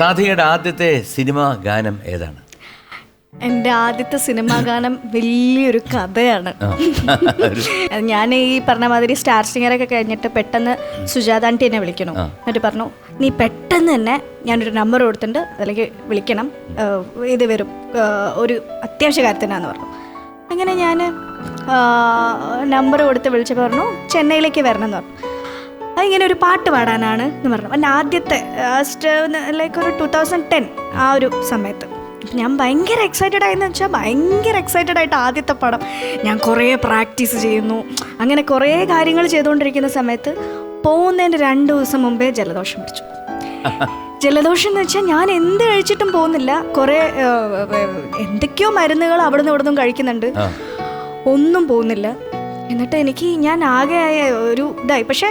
സാധികയുടെ ആദ്യത്തെ സിനിമാ ഗാനം ഏതാണ്? എന്റെ ആദ്യത്തെ സിനിമാ ഗാനം വലിയൊരു കഥയാണ്. ഞാൻ ഈ പറഞ്ഞ മാതിരി സ്റ്റാർ സിംഗറൊക്കെ കഴിഞ്ഞിട്ട് പെട്ടെന്ന് സുജാത ആന്റി എന്നെ വിളിക്കണം എന്നിട്ട് പറഞ്ഞു നീ പെട്ടെന്ന് തന്നെ ഞാനൊരു നമ്പർ കൊടുത്തിട്ടുണ്ട് അതിലേക്ക് വിളിക്കണം. ഇത് വരും. ഒരു അത്യാവശ്യ കാര്യത്തിനാന്ന് പറഞ്ഞു. അങ്ങനെ ഞാൻ നമ്പർ കൊടുത്ത് വിളിച്ചപ്പോൾ പറഞ്ഞു ചെന്നൈയിലേക്ക് വരണം എന്ന് പറഞ്ഞു. അതിങ്ങനെ ഒരു പാട്ട് പാടാനാണ് എന്ന് പറഞ്ഞു. എന്റെ ആദ്യത്തെ ലൈക്ക് ഒരു ടു തൗസൻഡ് ടെൻ ആ ഒരു സമയത്ത്. ഞാൻ ഭയങ്കര എക്സൈറ്റഡ് ആയെന്ന് വെച്ചാൽ ഭയങ്കര എക്സൈറ്റഡ് ആയിട്ട് ആദ്യത്തെ പടം ഞാൻ കുറേ പ്രാക്ടീസ് ചെയ്യുന്നു. അങ്ങനെ കുറേ കാര്യങ്ങൾ ചെയ്തുകൊണ്ടിരിക്കുന്ന സമയത്ത് പോകുന്നതിന്റെ രണ്ട് ദിവസം മുമ്പേ ജലദോഷം പിടിച്ചു. ജലദോഷം എന്ന് വെച്ചാൽ ഞാൻ എന്ത് കഴിച്ചിട്ടും പോകുന്നില്ല. കുറേ എന്തൊക്കെയോ മരുന്നുകൾ അവിടെ നിന്ന് ഇവിടെ നിന്നും കഴിക്കുന്നുണ്ട് ഒന്നും പോകുന്നില്ല. എന്നിട്ട് എനിക്ക് ഞാൻ ആകെ ഒരു ഇതായി. പക്ഷെ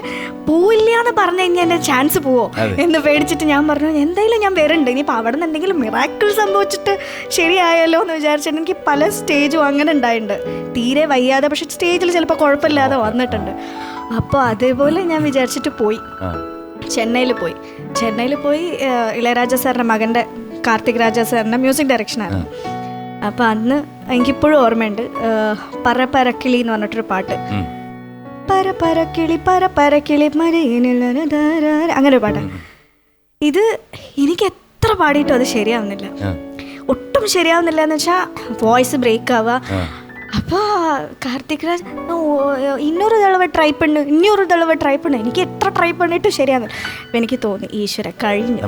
പോവില്ല എന്ന് പറഞ്ഞു കഴിഞ്ഞാൽ എന്റെ ചാൻസ് പോവോ? എന്ന് പേടിച്ചിട്ട് ഞാൻ പറഞ്ഞു എന്തായാലും ഞാൻ വരുന്നുണ്ട് ഇനിയിപ്പോൾ അവിടെ നിന്ന് എന്തെങ്കിലും മിറാക്കിൾ സംഭവിച്ചിട്ട് ശരിയായല്ലോ എന്ന് വിചാരിച്ചിട്ട് എനിക്ക് പല സ്റ്റേജും അങ്ങനെ ഉണ്ടായിട്ടുണ്ട്. തീരെ വയ്യാതെ പക്ഷെ സ്റ്റേജിൽ ചിലപ്പോൾ കുഴപ്പമില്ലാതെ വന്നിട്ടുണ്ട്. അപ്പോൾ അതേപോലെ ഞാൻ വിചാരിച്ചിട്ട് പോയി. ചെന്നൈയിൽ പോയി. ചെന്നൈയിൽ പോയി ഇളയരാജ സാറിന്റെ മകന്റെ കാർത്തിക് രാജ സാറിന്റെ മ്യൂസിക് ഡയറക്ഷനായിരുന്നു അപ്പോൾ അന്ന് എനിക്കിപ്പോഴും ഓർമ്മയുണ്ട് പറ പരക്കിളി എന്ന് പറഞ്ഞിട്ടൊരു പാട്ട്. പര പരക്കിളി പര പരക്കിളി അങ്ങനെ ഒരു പാട്ടാണ് ഇത് എനിക്ക് എത്ര പാടിയിട്ടും അത് ശരിയാവുന്നില്ല. ഒട്ടും ശരിയാവുന്നില്ല എന്ന് വെച്ചാൽ വോയിസ് ബ്രേക്ക് ആവുക. അപ്പോൾ കാർത്തിക് രാജ് ഇന്നൊരു തളവ് ട്രൈ പെണ്ണ് ഇനിയൊരു തളവ് ട്രൈ പെണ്ണ്. എനിക്ക് എത്ര ട്രൈ പണിട്ട് ശരിയാന്ന് അപ്പം എനിക്ക് തോന്നി. ഈശ്വര കഴിഞ്ഞു.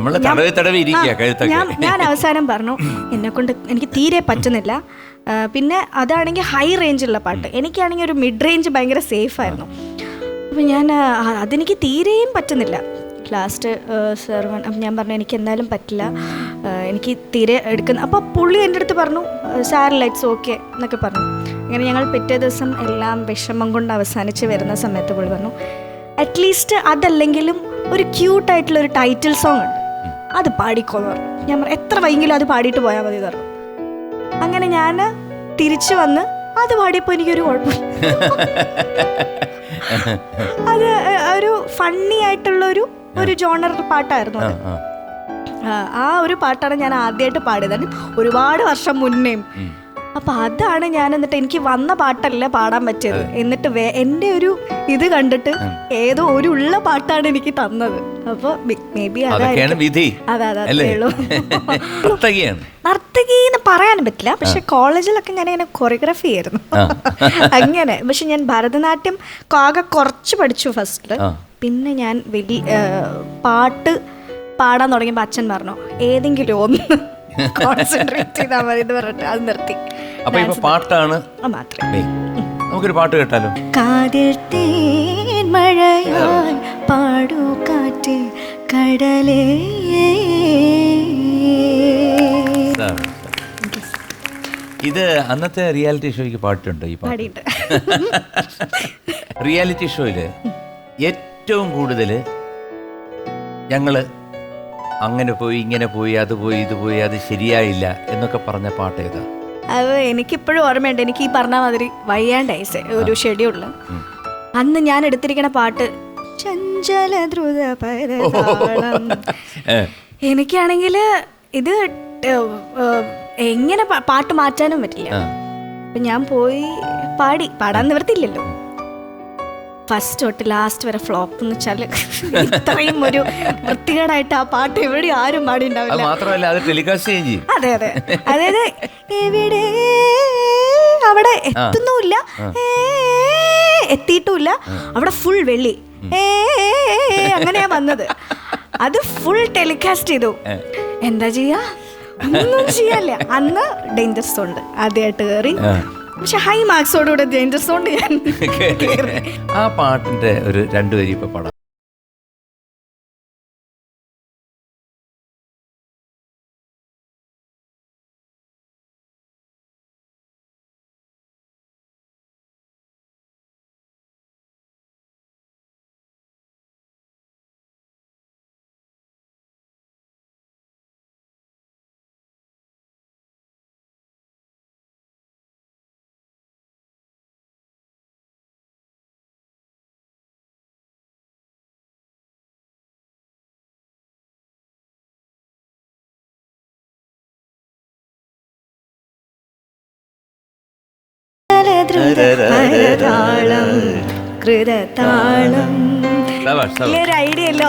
ഞാൻ- ഞാൻ അവസാനം പറഞ്ഞു എന്നെ കൊണ്ട് എനിക്ക് തീരെ പറ്റുന്നില്ല. പിന്നെ അതാണെങ്കിൽ ഹൈ റേഞ്ചുള്ള പാട്ട്. എനിക്കാണെങ്കിൽ ഒരു മിഡ് റേഞ്ച് ഭയങ്കര സേഫ് ആയിരുന്നു. അപ്പം ഞാൻ അതെനിക്ക് തീരെയും പറ്റുന്നില്ല. ലാസ്റ്റ് സെർവൺ അപ്പം ഞാൻ പറഞ്ഞു എനിക്ക് എന്തായാലും പറ്റില്ല. എനിക്ക് തീരെ എടുക്കുന്ന അപ്പോൾ പുള്ളി എന്റെ അടുത്ത് പറഞ്ഞു സാർ ലൈറ്റ്സ് ഓക്കെ എന്നൊക്കെ പറഞ്ഞു. അങ്ങനെ ഞങ്ങൾ പിറ്റേ ദിവസം എല്ലാം വിഷമം കൊണ്ട് അവസാനിച്ച് വരുന്ന സമയത്ത് പുള്ളി പറഞ്ഞു അറ്റ്ലീസ്റ്റ് അതല്ലെങ്കിലും ഒരു ക്യൂട്ടായിട്ടുള്ള ഒരു ടൈറ്റിൽ സോങ് ഉണ്ട്. അത് പാടിക്കോന്ന് പറഞ്ഞു. ഞാൻ പറഞ്ഞു എത്ര വൈകിലും അത് പാടിയിട്ട് പോയാൽ മതി തറു പറഞ്ഞു. അങ്ങനെ ഞാൻ തിരിച്ചു വന്ന് അത് പാടിയപ്പോൾ എനിക്കൊരു കുഴപ്പം. അത് ഒരു ഫണ്ണി ആയിട്ടുള്ള ഒരു ഒരു ജോണർ പാട്ടായിരുന്നു ആ, അത് ഒരു പാട്ടാണ് ഞാൻ ആദ്യമായിട്ട് പാടിയത്. ഒരുപാട് വർഷം മുന്നേയും. അപ്പൊ അതാണ് ഞാൻ എന്നിട്ട് എനിക്ക് വന്ന പാട്ടല്ല പാടാൻ പറ്റിയത്. എന്നിട്ട് എന്റെ എന്റെ ഒരു ഇത് കണ്ടിട്ട് ഏതോ ഒരു ഉള്ള പാട്ടാണ് എനിക്ക് തന്നത്. അപ്പൊ മേ ബി നർത്തകി എന്ന് പറയാൻ പറ്റില്ല. പക്ഷെ കോളേജിലൊക്കെ ഞാൻ ഇങ്ങനെ കൊറിയോഗ്രാഫി ആയിരുന്നു അങ്ങനെ. പക്ഷെ ഞാൻ ഭരതനാട്യം ആകെ കുറച്ച് പഠിച്ചു ഫസ്റ്റ് പിന്നെ ഞാൻ വലിയ പാട്ട് പാടാൻ തുടങ്ങിയപ്പോൾ അച്ഛൻ പറഞ്ഞു ഏതെങ്കിലും ഒന്ന് കോൺസെൻട്രേറ്റ് ചെയ്താൽ മതി എന്ന് പറഞ്ഞിട്ട് അത് നിർത്തി. അപ്പൊ ഇപ്പൊ പാട്ടാണ് മാത്രമേ നമുക്കൊരു പാട്ട് കേട്ടാലോ? കാതിൽ തേൻ മഴയാൽ പാടൂ കാറ്റ് കടലേ. ഇത് അന്നത്തെ റിയാലിറ്റി ഷോയ്ക്ക് പാട്ടുണ്ട് ഈ പാട്ട്. റിയാലിറ്റി ഷോയിൽ ഏറ്റവും കൂടുതൽ ഞങ്ങൾ അങ്ങനെ പോയി ഇങ്ങനെ പോയി അത് പോയി ഇത് പോയി അത് ശരിയായില്ല എന്നൊക്കെ പറഞ്ഞ പാട്ട് ഏതാ? അത് എനിക്കിപ്പോഴും ഓർമ്മയുണ്ട്. എനിക്ക് ഈ പറഞ്ഞ മാതിരി വയ്യാണ്ടായിസ് ഒരു ഷെഡ്യൂളിൽ അന്ന് ഞാൻ എടുത്തിരിക്കുന്ന പാട്ട് ചഞ്ചല ധ്രുത എനിക്കാണെങ്കിൽ ഇത് എങ്ങനെ പാട്ട് മാറ്റാനും പറ്റില്ല. അപ്പൊ ഞാൻ പോയി പാടി. പാടാൻ നിവർത്തില്ലല്ലോ ഫസ്റ്റ് തൊട്ട് ലാസ്റ്റ് വരെ ഫ്ലോപ്പ് എന്ന് വെച്ചാൽ ഇത്രയും ഒരു വൃത്തികേടായിട്ട് ആ പാട്ട് എവിടെ ആരും പാടിണ്ടാവില്ല. മാത്രമല്ല അത് ടെലികാസ്റ്റ് ചെയ്യും അതെ അതെ. അതായത് എവിടെ അവിടെ എത്തുന്നുമില്ല. എത്തിയിട്ടുമില്ല. അവിടെ ഫുൾ വെള്ളി. അങ്ങനെയാ വന്നത്. അത് ഫുൾ ടെലികാസ്റ്റ് ചെയ്തു. എന്താ ചെയ്യാ? ഒന്നും ചെയ്യാല്ല അന്ന് ഡേഞ്ചർ ഉണ്ട്. ആദ്യമായിട്ട് കയറി. പക്ഷെ ഹൈ മാർക്സോടുകൂടെ ഡേഞ്ചർ സോണ്ട് ഞാൻ ആ പാട്ടിന്റെ ഒരു രണ്ടു വരി ഇപ്പൊ പാടാം. ദ്രുതതാളം കൃതതാളം. ഒരു ഐഡിയ അല്ല?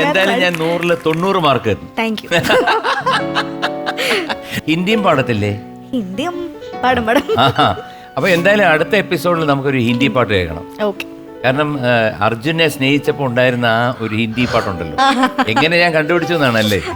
എന്തായാലും ഞാൻ നൂറിൽ തൊണ്ണൂറ് മാർക്ക് താങ്ക് യു ഹിന്ദിയും പാടത്തില്ലേ? ഹിന്ദിയും പാടും പാടും. ആഹാ. അപ്പൊ എന്തായാലും അടുത്ത എപ്പിസോഡിൽ നമുക്കൊരു ഹിന്ദി പാട്ട് കേൾക്കണം. ഓക്കെ കാരണം ആ, അർജുനെ സ്നേഹിച്ചപ്പോൾ ഉണ്ടായിരുന്ന ആ ഒരു ഹിന്ദി പാട്ടുണ്ടല്ലോ. എങ്ങനെ ഞാൻ കണ്ടുപിടിച്ചു എന്നാണല്ലേ?